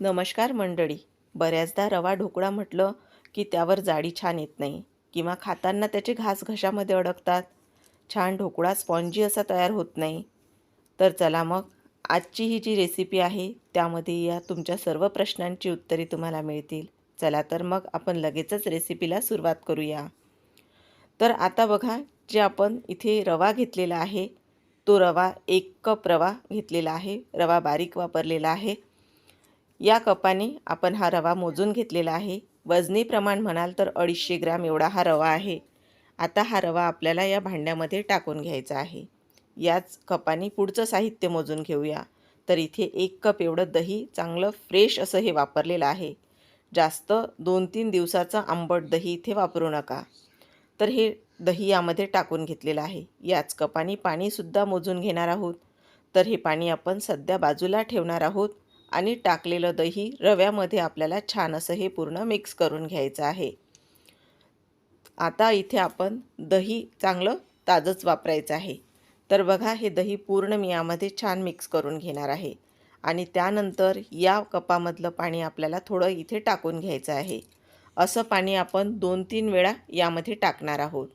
नमस्कार मंडळी. बऱ्याचदा रवा ढोकळा म्हटलं की त्यावर जाडी छान येत नाही किंवा खाताना त्याचे घास घशामध्ये अडकतात. छान ढोकळा स्पॉन्जी असा तयार होत नाही. तर चला मग आजची ही जी रेसिपी आहे त्यामध्ये या तुमच्या सर्व प्रश्नांची उत्तरे तुम्हाला मिळतील. चला तर मग आपण लगेचच रेसिपीला सुरुवात करूया. तर आता बघा जे आपण इथे रवा घेतलेला आहे तो रवा एक कप रवा घेतलेला आहे. रवा बारीक वापरलेला आहे. या कपाने आपण हा रवा मोजून घेतलेला आहे. वजनी प्रमाण म्हणाल तर अडीचशे ग्रॅम एवढा हा रवा आहे. आता हा रवा आपल्याला या भांड्यामध्ये टाकून घ्यायचा आहे. याच कपाने पुढचं साहित्य मोजून घेऊया. तर इथे एक कप एवढं दही चांगलं फ्रेश असं हे वापरलेलं आहे. जास्त दोन तीन दिवसाचं आंबट दही इथे वापरू नका. तर हे दही यामध्ये टाकून घेतलेलं आहे. याच कपाने पाणीसुद्धा मोजून घेणार आहोत. तर हे पाणी आपण सध्या बाजूला ठेवणार आहोत. आणि टाकलेलं दही रव्यामध्ये आपल्याला छान असं हे पूर्ण मिक्स करून घ्यायचं आहे. आता इथे आपण दही चांगलं ताजंच वापरायचं आहे. तर बघा हे दही पूर्ण मी यामध्ये छान मिक्स करून घेणार आहे. आणि त्यानंतर या कपामधलं पाणी आपल्याला थोडं इथे टाकून घ्यायचं आहे. असं पाणी आपण दोन तीन वेळा यामध्ये टाकणार आहोत.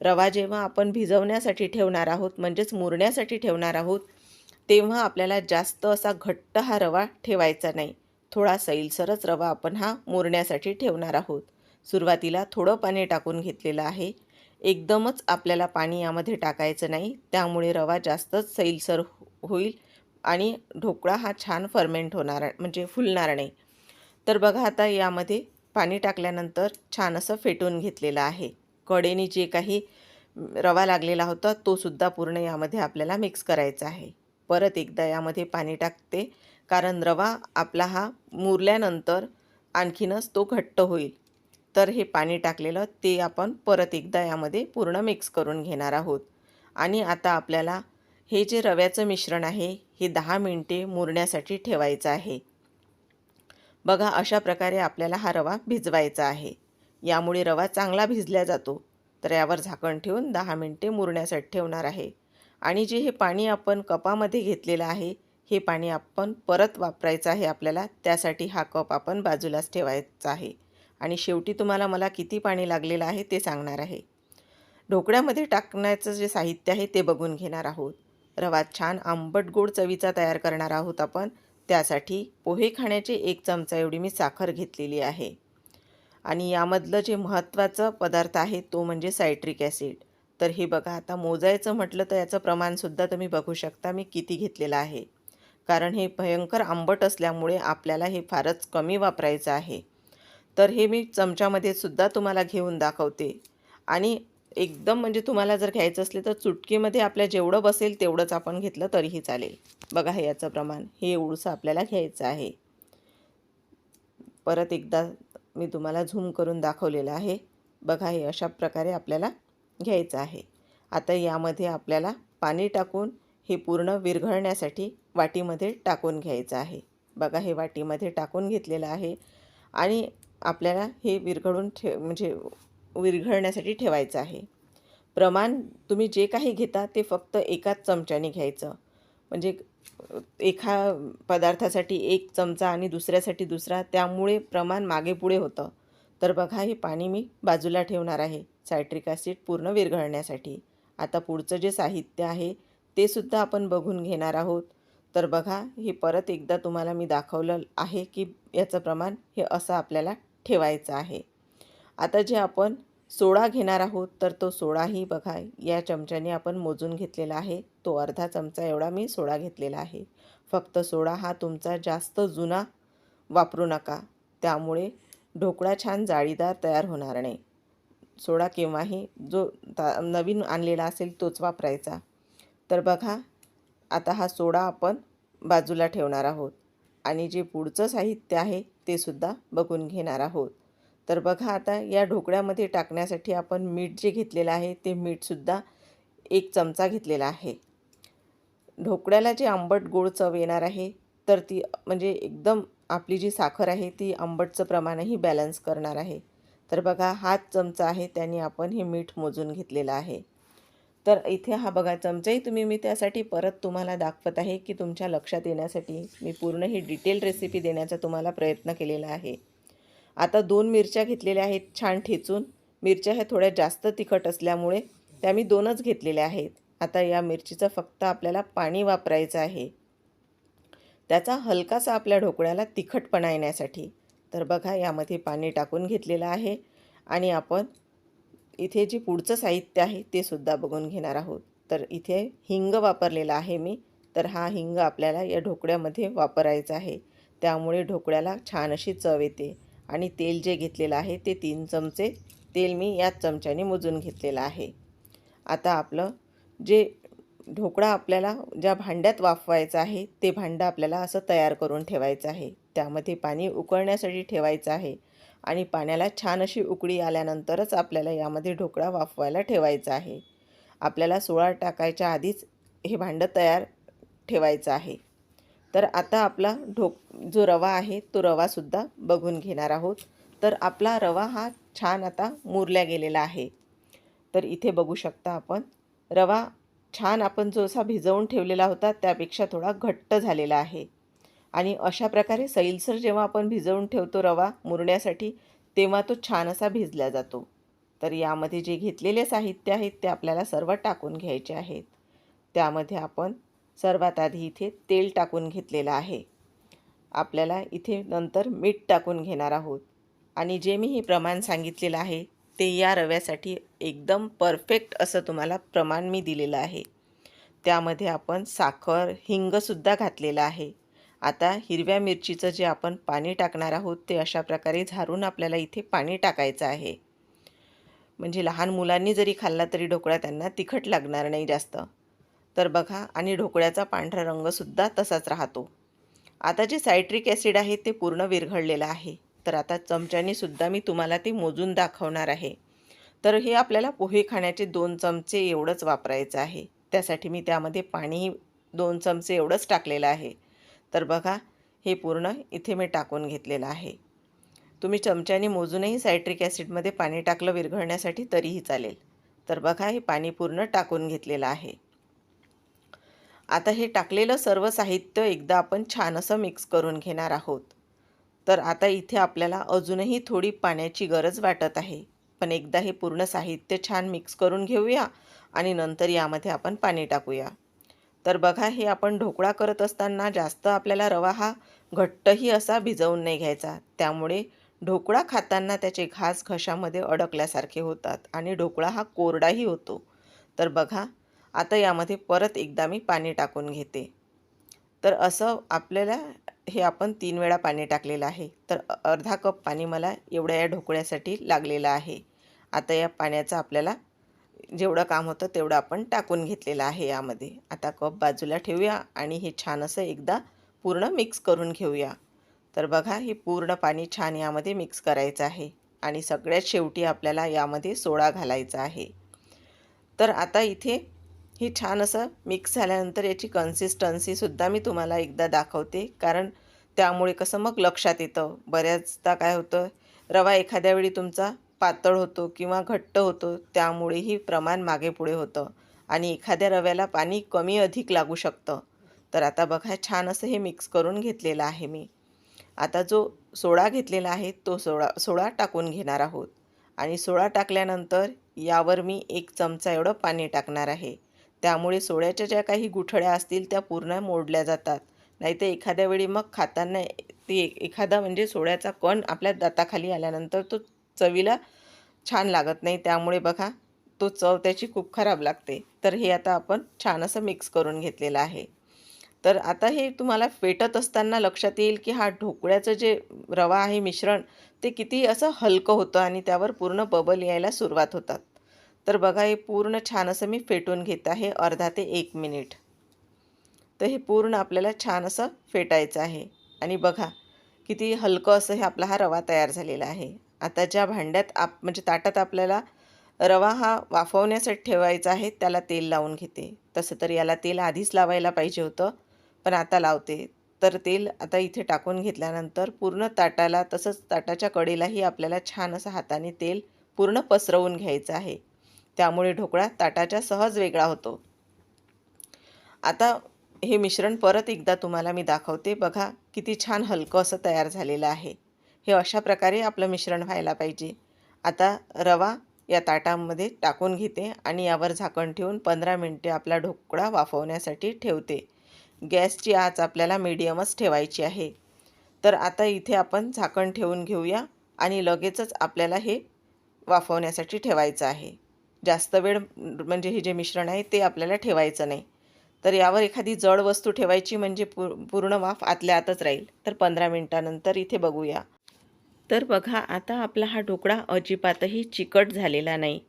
रवा जेव्हा आपण भिजवण्यासाठी ठेवणार आहोत म्हणजेच मुरण्यासाठी ठेवणार आहोत तेव्हा आपल्याला जास्त असा घट्ट हा रवा ठेवायचा नाही. थोडा सैलसरच रवा आपण हा मोरण्यासाठी ठेवणार आहोत. सुरुवातीला थोडं पाणी टाकून घेतलेलं आहे. एकदमच आपल्याला पाणी यामध्ये टाकायचं नाही. त्यामुळे रवा जास्तच सैलसर होईल आणि ढोकळा हा छान फर्मेंट होणार म्हणजे फुलणार नाही. तर बघा आता यामध्ये पाणी टाकल्यानंतर छान असं फेटून घेतलेलं आहे. कडेने जे काही रवा लागलेला होता तो सुद्धा पूर्ण यामध्ये आपल्याला मिक्स करायचा आहे. परत एकदा यामध्ये पाणी टाकते. कारण रवा आपला हा मुरल्यानंतर आणखीनच तो घट्ट होईल. तर हे पाणी टाकलेलं ते आपण परत एकदा यामध्ये पूर्ण मिक्स करून घेणार आहोत. आणि आता आपल्याला हे जे रव्याचं मिश्रण आहे हे दहा मिनटे मुरण्यासाठी ठेवायचं आहे. बघा अशा प्रकारे आपल्याला हा रवा भिजवायचा आहे. यामुळे रवा चांगला भिजला जातो. तर यावर झाकण ठेवून दहा मिनटे मुरण्यासाठी ठेवणार आहे. आणि जे हे पाणी आपण कपामध्ये घेतलेलं आहे हे पाणी आपण परत वापरायचं आहे आपल्याला त्यासाठी हा कप आपण बाजूलाच ठेवायचा आहे. आणि शेवटी तुम्हाला मला किती पाणी लागलेलं आहे ते सांगणार आहे. ढोकळ्यामध्ये टाकण्याचं जे साहित्य आहे ते बघून घेणार आहोत. रवा छान आंबट गोड चवीचा तयार करणार आहोत आपण. त्यासाठी पोहे खाण्याचे एक चमचा एवढी मी साखर घेतलेली आहे. आणि यामधलं जे महत्त्वाचं पदार्थ आहे तो म्हणजे सायट्रिक ॲसिड. तर हे बघा आता मोजायचं म्हटलं तर याचं प्रमाणसुद्धा तुम्ही बघू शकता मी किती घेतलेलं आहे. कारण हे भयंकर आंबट असल्यामुळे आपल्याला हे फारच कमी वापरायचं आहे. तर हे मी चमच्यामध्ये सुद्धा तुम्हाला घेऊन दाखवते. आणि एकदम म्हणजे तुम्हाला जर घ्यायचं असले तर चुटकीमध्ये आपल्या जेवढं बसेल तेवढंच आपण घेतलं तरीही चालेल. बघा हे याचं प्रमाण. हे एवढंसं आपल्याला घ्यायचं आहे. परत एकदा मी तुम्हाला झूम करून दाखवलेलं आहे. बघा हे अशा प्रकारे आपल्याला घ्यायचं आहे. आता यामध्ये आपल्याला पाणी टाकून हे पूर्ण विरघळण्यासाठी वाटीमध्ये टाकून घ्यायचं आहे. बघा हे वाटीमध्ये टाकून घेतलेलं आहे आणि आपल्याला हे विरघळून ठे म्हणजे विरघळण्यासाठी ठेवायचं आहे. प्रमाण तुम्ही जे काही घेता ते फक्त एकाच चमच्याने घ्यायचं. म्हणजे एका पदार्थासाठी एक चमचा आणि दुसऱ्यासाठी दुसरा त्यामुळे प्रमाण मागे पुढे होतं. तर बघा हे पाणी मी बाजूला ठेवणार आहे. सायट्रिक ॲसिड पूर्ण विरघळण्यासाठी. आता पुढचं जे साहित्य आहे ते सुद्धा आपण बघून घेणार आहोत. तर बघा हे परत एकदा तुम्हाला मी दाखवलं आहे की याचं प्रमाण हे असं आपल्याला ठेवायचं आहे. आता जे आपण सोडा घेणार आहोत तर तो सोडाही बघा या चमच्याने आपण मोजून घेतलेला आहे. तो अर्धा चमचा एवढा मी सोडा घेतलेला आहे. फक्त सोडा हा तुमचा जास्त जुना वापरू नका. त्यामुळे ढोकळा छान जाळीदार तयार होणार नाही. सोडा केव्हाही. जो ता नवीन आणलेला असेल तोच वापरायचा. तर बघा आता हा सोडा आपण बाजूला ठेवणार आहोत. आणि जे पुढचं साहित्य आहे ते सुद्धा बघून घेणार आहोत. तर बघा आता या ढोकळ्यामध्ये टाकण्यासाठी आपण मीठ जे घेतलेलं आहे ते मीठसुद्धा एक चमचा घेतलेला आहे. ढोकळ्याला जे आंबट गोड चव येणार आहे तर ती म्हणजे एकदम आपली जी साखर आहे ती आंबटचं प्रमाणही बॅलन्स करणार आहे. तर बघा हाच चमचा आहे त्याने आपण हे मीठ मोजून घेतलेलं आहे. तर इथे हा बघा चमचाही तुम्ही मी त्यासाठी परत तुम्हाला दाखवत आहे की तुमच्या लक्षात येण्यासाठी मी पूर्ण ही डिटेल रेसिपी देण्याचा तुम्हाला प्रयत्न केलेला आहे. आता दोन मिरच्या घेतलेल्या आहेत छान ठेचून. मिरच्या ह्या थोड्या जास्त तिखट असल्यामुळे त्या मी दोनच घेतलेल्या आहेत. आता या मिरचीचं फक्त आपल्याला पाणी वापरायचं आहे. त्याचा हलकासा आपल्या ढोकळ्याला तिखटपणा येण्यासाठी. तर बघा यामध्ये पाणी टाकून घेतलेलं आहे आणि आपण इथे जे पुढचं साहित्य आहे ते सुद्धा बघून घेणार आहोत. तर इथे हिंग वापरलेला आहे मी. तर हा हिंग आपल्याला या ढोकळ्यामध्ये वापरायचा आहे. त्यामुळे ढोकळ्याला छान अशी चव येते आणि तेल जे घेतलेलं आहे ते तीन चमचे तेल मी याच चमच्याने मोजून घेतलेलं आहे. आता आपलं जे ढोकळा आपल्याला ज्या भांड्यात वाफवायचा आहे ते भांडं आपल्याला असं तयार करून ठेवायचं आहे. त्यामध्ये पाणी उकळण्यासाठी ठेवायचं आहे आणि पाण्याला छान अशी उकळी आल्यानंतरच आपल्याला यामध्ये ढोकळा वाफवायला ठेवायचा आहे. आपल्याला सोळा टाकायच्या आधीच हे भांडं तयार ठेवायचं आहे. तर आता आपला ढोक जो रवा आहे तो रवासुद्धा बघून घेणार आहोत. तर आपला रवा हा छान आता मुरल्या गेलेला आहे. तर इथे बघू शकता आपण रवा छान आपण जो असा भिजवून ठेवलेला होता त्यापेक्षा थोडा घट्ट झालेला आहे. आणि अशा प्रकारे सैलसर जेव्हा आपण भिजवून ठेवतो रवा मुरण्यासाठी तेव्हा तो छान असा भिजला जातो. तर यामध्ये जे घेतलेले साहित्य आहेत ते आपल्याला सर्व टाकून घ्यायचे आहेत. त्यामध्ये आपण सर्वात आधी इथे तेल टाकून घेतलेलं आहे. आपल्याला इथे नंतर मीठ टाकून घेणार आहोत. आणि जे मी हे प्रमाण सांगितलेलं आहे ते या रव्यासाठी एकदम परफेक्ट असं तुम्हाला प्रमाण मी दिलेलं आहे. त्यामध्ये आपण साखर हिंगसुद्धा घातलेलं आहे. आता हिरव्या मिरचीचं जे आपण पाणी टाकणार आहोत ते अशा प्रकारे झारून आपल्याला इथे पाणी टाकायचं आहे. म्हणजे लहान मुलांनी जरी खाल्ला तरी ढोकळा त्यांना तिखट लागणार नाही जास्त. तर बघा आणि ढोकळ्याचा पांढरा रंगसुद्धा तसाच राहतो. आता जे सायट्रिक ॲसिड आहे ते पूर्ण विरघळलेलं आहे. तर आता चमच्याने सुद्धा मी तुम्हाला ते मोजून दाखवणार आहे. तर हे आपल्याला पोहे खाण्याचे दोन चमचे एवढंच वापरायचं आहे. त्यासाठी मी त्यामध्ये पाणीही दोन चमचे एवढंच टाकलेलं आहे. तर बघा हे पूर्ण इथे मी टाकून घेतलेलं आहे. तुम्ही चमच्याने मोजूनही सायट्रिक ॲसिडमध्ये पाणी टाकलं विरघळण्यासाठी तरीही चालेल. तर बघा हे पाणी पूर्ण टाकून घेतलेलं आहे. आता हे टाकलेलं सर्व साहित्य एकदा आपण छान असं मिक्स करून घेणार आहोत. तर आता इथे आपल्याला अजूनही थोडी पाण्याची गरज वाटत आहे. पण एकदा हे पूर्ण साहित्य छान मिक्स करून घेऊया आणि नंतर यामध्ये आपण पाणी टाकूया. तर बघा हे आपण ढोकळा करत असताना जास्त आपल्याला रवा हा घट्टही असा भिजवून नाही घ्यायचा. त्यामुळे ढोकळा खाताना त्याचे घास घशामध्ये अडकल्यासारखे होतात आणि ढोकळा हा कोरडाही होतो. तर बघा आता यामध्ये परत एकदा मी पाणी टाकून घेते. तर असं आपल्याला हे आपण तीन वेळा पाणी टाकलेलं आहे. तर अर्धा कप पाणी मला एवढ्या या ढोकळ्यासाठी लागलेलं आहे. आता या पाण्याचं आपल्याला जेवढं काम होतं तेवढं आपण टाकून घेतलेलं आहे यामध्ये. आता कप बाजूला ठेवूया आणि हे छान असं एकदा पूर्ण मिक्स करून घेऊया. तर बघा हे पूर्ण पाणी छान यामध्ये मिक्स करायचं आहे आणि सगळ्यात शेवटी आपल्याला यामध्ये सोडा घालायचा आहे. तर आता इथे ही छान असं मिक्स झाल्यानंतर याची कन्सिस्टन्सीसुद्धा मी तुम्हाला एकदा दाखवते. कारण त्यामुळे कसं मग लक्षात येतं. बऱ्याचदा काय होतं रवा एखाद्या वेळी तुमचा पातळ होतो किंवा घट्ट होतो त्यामुळेही प्रमाण मागे पुढे होतं आणि एखाद्या रव्याला पाणी कमी अधिक लागू शकतं. तर आता बघा छान असं हे मिक्स करून घेतलेलं आहे मी. आता जो सोडा घेतलेला आहे तो सोडा सोडा टाकून घेणार आहोत. आणि सोडा टाकल्यानंतर यावर मी एक चमचा एवढं पाणी टाकणार आहे. त्यामुळे सोड्याच्या ज्या काही गुठळ्या असतील त्या पूर्ण मोडल्या जातात. नाहीतर एखाद्या वेळी मग खाताना ते एखादा म्हणजे सोड्याचा कण आपल्या दाताखाली आल्यानंतर तो चवीला छान लागत नाही. त्यामुळे बघा तो चव त्याची खूप खराब लागते. तर हे आता आपण छान असं मिक्स करून घेतलेलं आहे. तर आता हे तुम्हाला फेटत असताना लक्षात येईल की हा ढोकळ्याचं जे रवा आहे मिश्रण ते किती असं हलकं होतं आणि त्यावर पूर्ण बबल यायला सुरुवात होतात. तर बघा हे पूर्ण छान असं मी फेटून घेत आहे अर्धा ते एक मिनिट. तर हे पूर्ण आपल्याला छान असं फेटायचं आहे. आणि बघा किती हलकं असं हे आपला हा रवा तयार झालेला आहे. आता ज्या भांड्यात आप म्हणजे ताटात आपल्याला रवा हा वाफवण्यासाठी ठेवायचा आहे त्याला तेल लावून घेते. तसं तर याला तेल आधीच लावायला पाहिजे होतं पण आता लावते. तर तेल आता इथे टाकून घेतल्यानंतर पूर्ण ताटाला तसंच ताटाच्या कडेलाही आपल्याला छान असं हाताने तेल पूर्ण पसरवून घ्यायचं आहे. त्यामुळे ढोकळा ताटाच्या सहज वेगळा होतो. आता हे मिश्रण परत एकदा तुम्हाला मी दाखवते. बघा किती छान हलकं असं तयार झालेलं आहे. हे अशा प्रकारे आपलं मिश्रण व्हायला पाहिजे. आता रवा या ताटामध्ये टाकून घेते आणि यावर झाकण ठेवून पंधरा मिनटे आपला ढोकळा वाफवण्यासाठी ठेवते. गॅसची आच आपल्याला मीडियमच ठेवायची आहे. तर आता इथे आपण झाकण ठेवून घेऊया आणि लगेचच आपल्याला हे वाफवण्यासाठी ठेवायचं आहे. जास्त वेळ म्हणजे हे जे मिश्रण आहे ते आपल्याला ठेवायचं नाही. तर यावर एखादी जड वस्तू ठेवायची म्हणजे पू पूर्ण वाफ आतल्या आतच राहील. तर पंधरा मिनटानंतर इथे बघूया. तर बघा आता आपला हा ढोकळा अजिबातही चिकट झालेला नाही.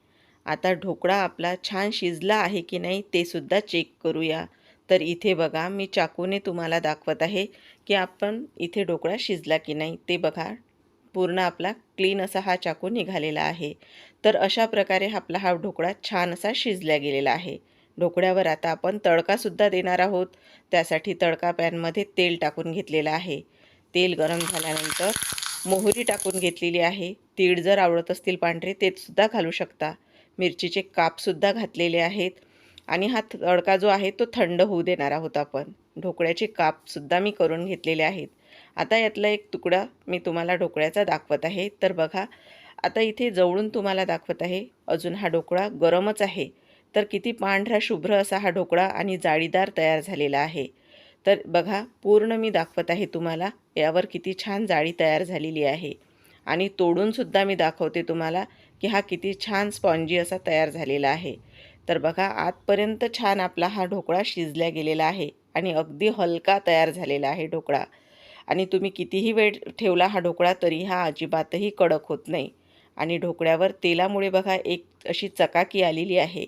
आता ढोकळा आपला छान शिजला आहे की नाही ते सुद्धा चेक करूया. तर इथे बघा मी चाकूने तुम्हाला दाखवत आहे की आपण इथे ढोकळा शिजला की नाही ते बघा. पूर्ण आपला क्लीन असा हा चाकू निघालेला आहे. तर अशा प्रकारे आपला हा ढोकळा छान असा शिजला गेलेला आहे. ढोकळ्यावर आता आपण तडकासुद्धा देणार आहोत. त्यासाठी तडका पॅनमध्ये तेल टाकून घेतलेलं आहे. तेल गरम झाल्यानंतर मोहरी टाकून घेतलेली आहे. तीळ जर आवडत असतील पांढरे तेसुद्धा घालू शकता. मिरचीचे कापसुद्धा घातलेले आहेत. आणि हा तडका जो आहे तो थंड होऊ देणार आहोत आपण. ढोकळ्याचे कापसुद्धा मी करून घेतलेले आहेत. आता यातला एक तुकडा मी तुम्हाला ढोकळ्याचा दाखवत आहे. तर बघा आता इथे जवळून तुम्हाला दाखवत आहे अजून हा ढोकळा गरमच आहे. तर किती पांढरा शुभ्र असा हा ढोकळा आणि जाळीदार तयार झालेला आहे. तर बघा पूर्ण मी दाखवत आहे तुम्हाला यावर किती छान जाळी तयार झालेली आहे. आणि तोडूनसुद्धा मी दाखवते तुम्हाला की हा किती छान स्पॉन्जी असा तयार झालेला आहे. तर बघा आतपर्यंत छान आपला हा ढोकळा शिजल्या गेलेला आहे आणि अगदी हलका तयार झालेला आहे ढोकळा. आणि तुम्ही कितीही वेळ ठेवला हा ढोकळा तरी हा अजिबातही कडक होत नाही. आणि ढोकळ्यावर तेलामुळे बघा एक अशी चकाकी आलेली आहे.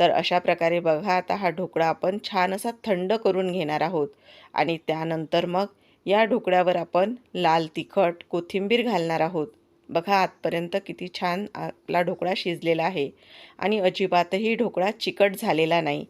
तर अशा प्रकारे बघा आता हा ढोकळा आपण छान असा थंड करून घेणार आहोत. आणि त्यानंतर मग या ढोकळ्यावर आपण लाल तिखट कोथिंबीर घालणार आहोत. बघा आतपर्यंत किती छान आपला ढोकळा शिजलेला आहे. आणि अजिबातही ढोकळा चिकट झालेला नाही.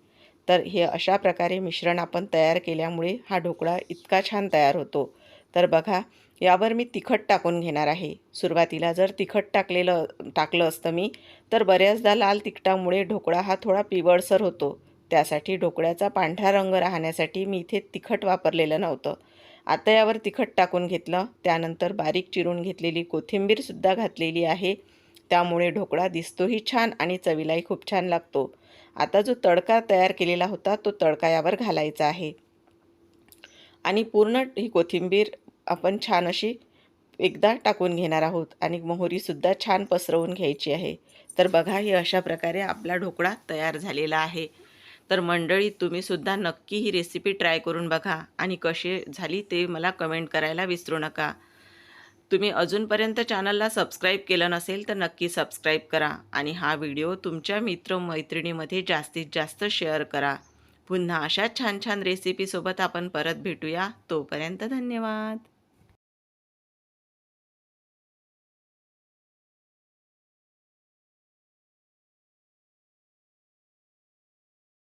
तर हे अशा प्रकारे मिश्रण आपण तयार केल्यामुळे हा ढोकळा इतका छान तयार होतो. तर बघा यावर मी तिखट टाकून घेणार आहे. सुरुवातीला जर तिखट टाकलेलं टाकलं असतं मी तर बऱ्याचदा लाल तिखटामुळे ढोकळा हा थोडा पिवळसर होतो. त्यासाठी ढोकळ्याचा पांढरा रंग राहण्यासाठी मी इथे तिखट वापरलेलं नव्हतं. आता यावर तिखट टाकून घेतलं. त्यानंतर बारीक चिरून घेतलेली कोथिंबीरसुद्धा घातलेली आहे. त्यामुळे ढोकळा दिसतोही छान आणि चवीलाही खूप छान लागतो. आता जो तडका तयार केलेला होता तो तडका यावर घालायचा आहे. आणि पूर्ण ही कोथिंबीर आपण छान अशी एकदा टाकून घेणार आहोत आणि मोहरीसुद्धा छान पसरवून घ्यायची आहे. तर बघा हे अशा प्रकारे आपला ढोकळा तयार झालेला आहे. तर मंडळी तुम्हीसुद्धा नक्की ही रेसिपी ट्राय करून बघा आणि कशी झाली ते मला कमेंट करायला विसरू नका. तुम्ही अजूनपर्यंत चॅनलला सबस्क्राईब केलं नसेल तर नक्की सबस्क्राईब करा आणि हा व्हिडिओ तुमच्या मित्रमैत्रिणीमध्ये जास्तीत जास्त शेअर करा. पुन्हा अशा छान छान रेसिपीसोबत आपण परत भेटूया. तोपर्यंत धन्यवाद.